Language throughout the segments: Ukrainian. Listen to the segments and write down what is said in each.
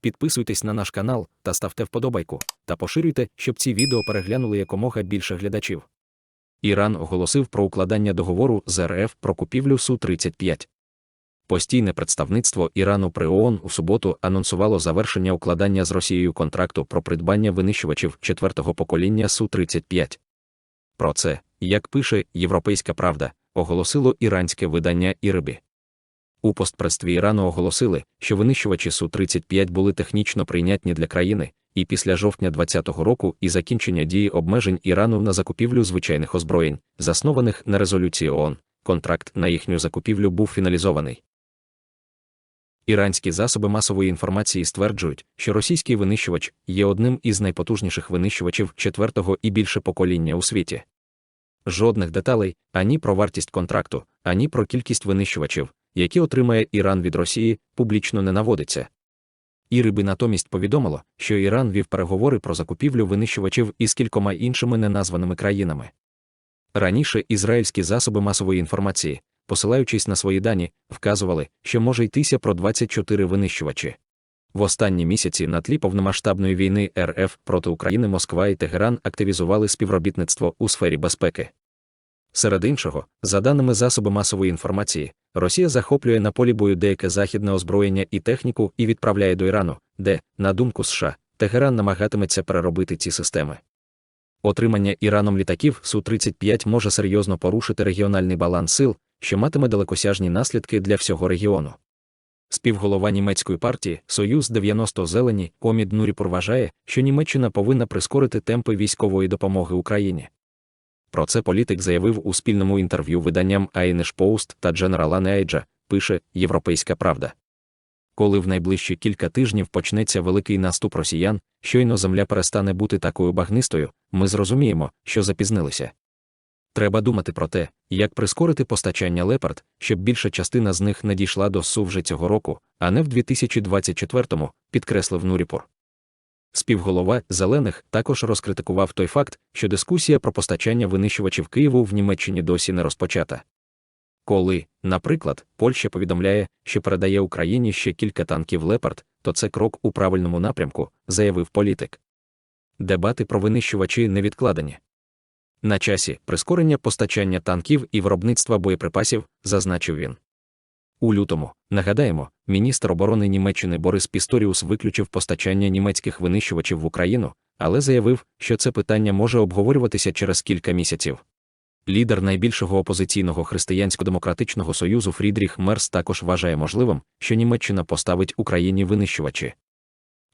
Підписуйтесь на наш канал та ставте вподобайку, та поширюйте, щоб ці відео переглянули якомога більше глядачів. Іран оголосив про укладання договору з РФ про купівлю Су-35. Постійне представництво Ірану при ООН у суботу анонсувало завершення укладання з Росією контракту про придбання винищувачів четвертого покоління Су-35. Про це, як пише Європейська Правда, оголосило іранське видання Ірибі. У постпредстві Ірану оголосили, що винищувачі Су-35 були технічно прийнятні для країни, і після жовтня 2020 року і закінчення дії обмежень Ірану на закупівлю звичайних озброєнь, заснованих на резолюції ООН, контракт на їхню закупівлю був фіналізований. Іранські засоби масової інформації стверджують, що російський винищувач є одним із найпотужніших винищувачів четвертого і більше покоління у світі. Жодних деталей ані про вартість контракту, ані про кількість винищувачів, які отримає Іран від Росії, публічно не наводиться. Іриби натомість повідомило, що Іран вів переговори про закупівлю винищувачів із кількома іншими неназваними країнами. Раніше ізраїльські засоби масової інформації, посилаючись на свої дані, вказували, що може йтися про 24 винищувачі. В останні місяці на тлі повномасштабної війни РФ проти України Москва і Тегеран активізували співробітництво у сфері безпеки. Серед іншого, за даними засоби масової інформації, Росія захоплює на полі бою деяке західне озброєння і техніку і відправляє до Ірану, де, на думку США, Тегеран намагатиметься переробити ці системи. Отримання Іраном літаків Су-35 може серйозно порушити регіональний баланс сил, що матиме далекосяжні наслідки для всього регіону. Співголова німецької партії Союз 90 Зелені Омід Нуріпур вважає, що Німеччина повинна прискорити темпи військової допомоги Україні. Про це політик заявив у спільному інтерв'ю виданням Поуст та Дженерала Неайджа, пише Європейська Правда. Коли в найближчі кілька тижнів почнеться великий наступ росіян, щойно земля перестане бути такою багнистою, ми зрозуміємо, що запізнилися. Треба думати про те, як прискорити постачання лепард, щоб більша частина з них не дійшла до СУ вже цього року, а не в 2024-му, підкреслив Нуріпур. Співголова зелених також розкритикував той факт, що дискусія про постачання винищувачів Києву в Німеччині досі не розпочата. Коли, наприклад, Польща повідомляє, що передає Україні ще кілька танків Лепард, то це крок у правильному напрямку, заявив політик. Дебати про винищувачі не відкладені. На часі прискорення постачання танків і виробництва боєприпасів, зазначив він. У лютому, нагадаємо, міністр оборони Німеччини Борис Пісторіус виключив постачання німецьких винищувачів в Україну, але заявив, що це питання може обговорюватися через кілька місяців. Лідер найбільшого опозиційного християнсько-демократичного союзу Фрідріх Мерс також вважає можливим, що Німеччина поставить Україні винищувачі.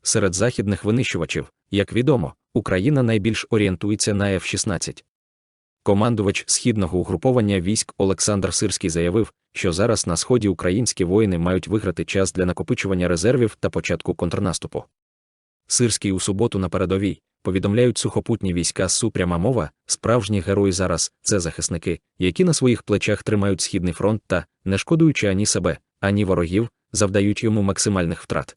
Серед західних винищувачів, як відомо, Україна найбільш орієнтується на F-16. Командувач східного угруповання військ Олександр Сирський заявив, що зараз на сході українські воїни мають виграти час для накопичування резервів та початку контрнаступу. Сирський у суботу на передовій повідомляють сухопутні війська Су пряма мова, справжні герої зараз це захисники, які на своїх плечах тримають східний фронт та, не шкодуючи ані себе, ані ворогів, завдають йому максимальних втрат.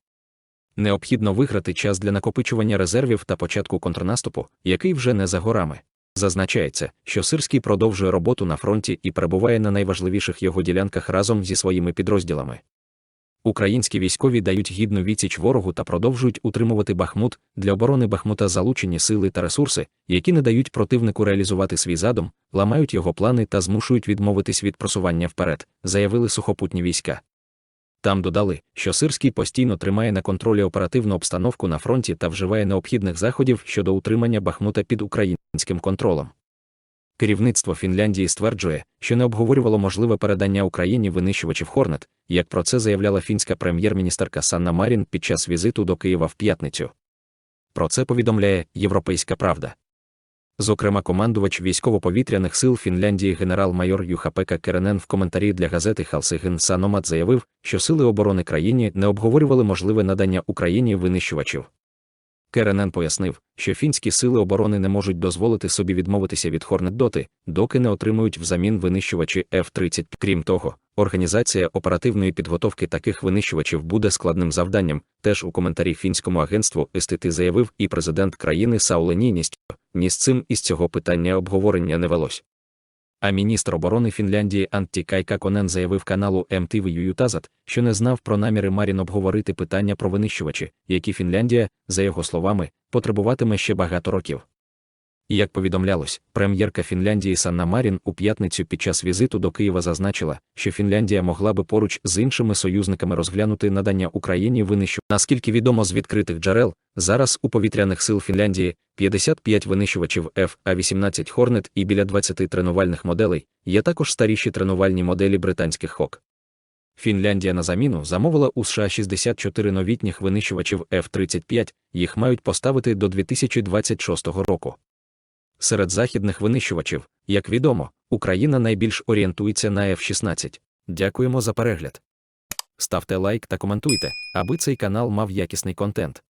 Необхідно виграти час для накопичування резервів та початку контрнаступу, який вже не за горами. Зазначається, що Сирський продовжує роботу на фронті і перебуває на найважливіших його ділянках разом зі своїми підрозділами. Українські військові дають гідну відсіч ворогу та продовжують утримувати Бахмут для оборони Бахмута залучені сили та ресурси, які не дають противнику реалізувати свій задум, ламають його плани та змушують відмовитись від просування вперед, заявили сухопутні війська. Там додали, що Сирський постійно тримає на контролі оперативну обстановку на фронті та вживає необхідних заходів щодо утримання Бахмута під українським контролем. Керівництво Фінляндії стверджує, що не обговорювало можливе передання Україні винищувачів Хорнет, як про це заявляла фінська прем'єр-міністерка Санна Марін під час візиту до Києва в п'ятницю. Про це повідомляє Європейська Правда. Зокрема, командувач військово-повітряних сил Фінляндії генерал-майор Юхапека Керенен в коментарі для газети Халсиген Саномат заявив, що сили оборони країні не обговорювали можливе надання Україні винищувачів. Керенен пояснив, що фінські сили оборони не можуть дозволити собі відмовитися від Хорнет доти, доки не отримують взамін винищувачі F-30. Крім того, організація оперативної підготовки таких винищувачів буде складним завданням. Теж у коментарі фінському агентству СТТ заявив і президент країни Сауле Ніністьо, ні з цим із цього питання обговорення не велось. А міністр оборони Фінляндії Антті Кайкаконен заявив каналу MTV Utazat, що не знав про наміри Марін обговорити питання про винищувачі, які Фінляндія, за його словами, потребуватиме ще багато років. Як повідомлялось, прем'єрка Фінляндії Санна Марін у п'ятницю під час візиту до Києва зазначила, що Фінляндія могла би поруч з іншими союзниками розглянути надання Україні винищу. Наскільки відомо з відкритих джерел, зараз у повітряних сил Фінляндії 55 винищувачів F-A-18 Hornet і біля 20 тренувальних моделей, є також старіші тренувальні моделі британських ХОК. Фінляндія на заміну замовила у США 64 новітніх винищувачів F-35, їх мають поставити до 2026 року. Серед західних винищувачів, як відомо, Україна найбільш орієнтується на F-16. Дякуємо за перегляд. Ставте лайк та коментуйте, аби цей канал мав якісний контент.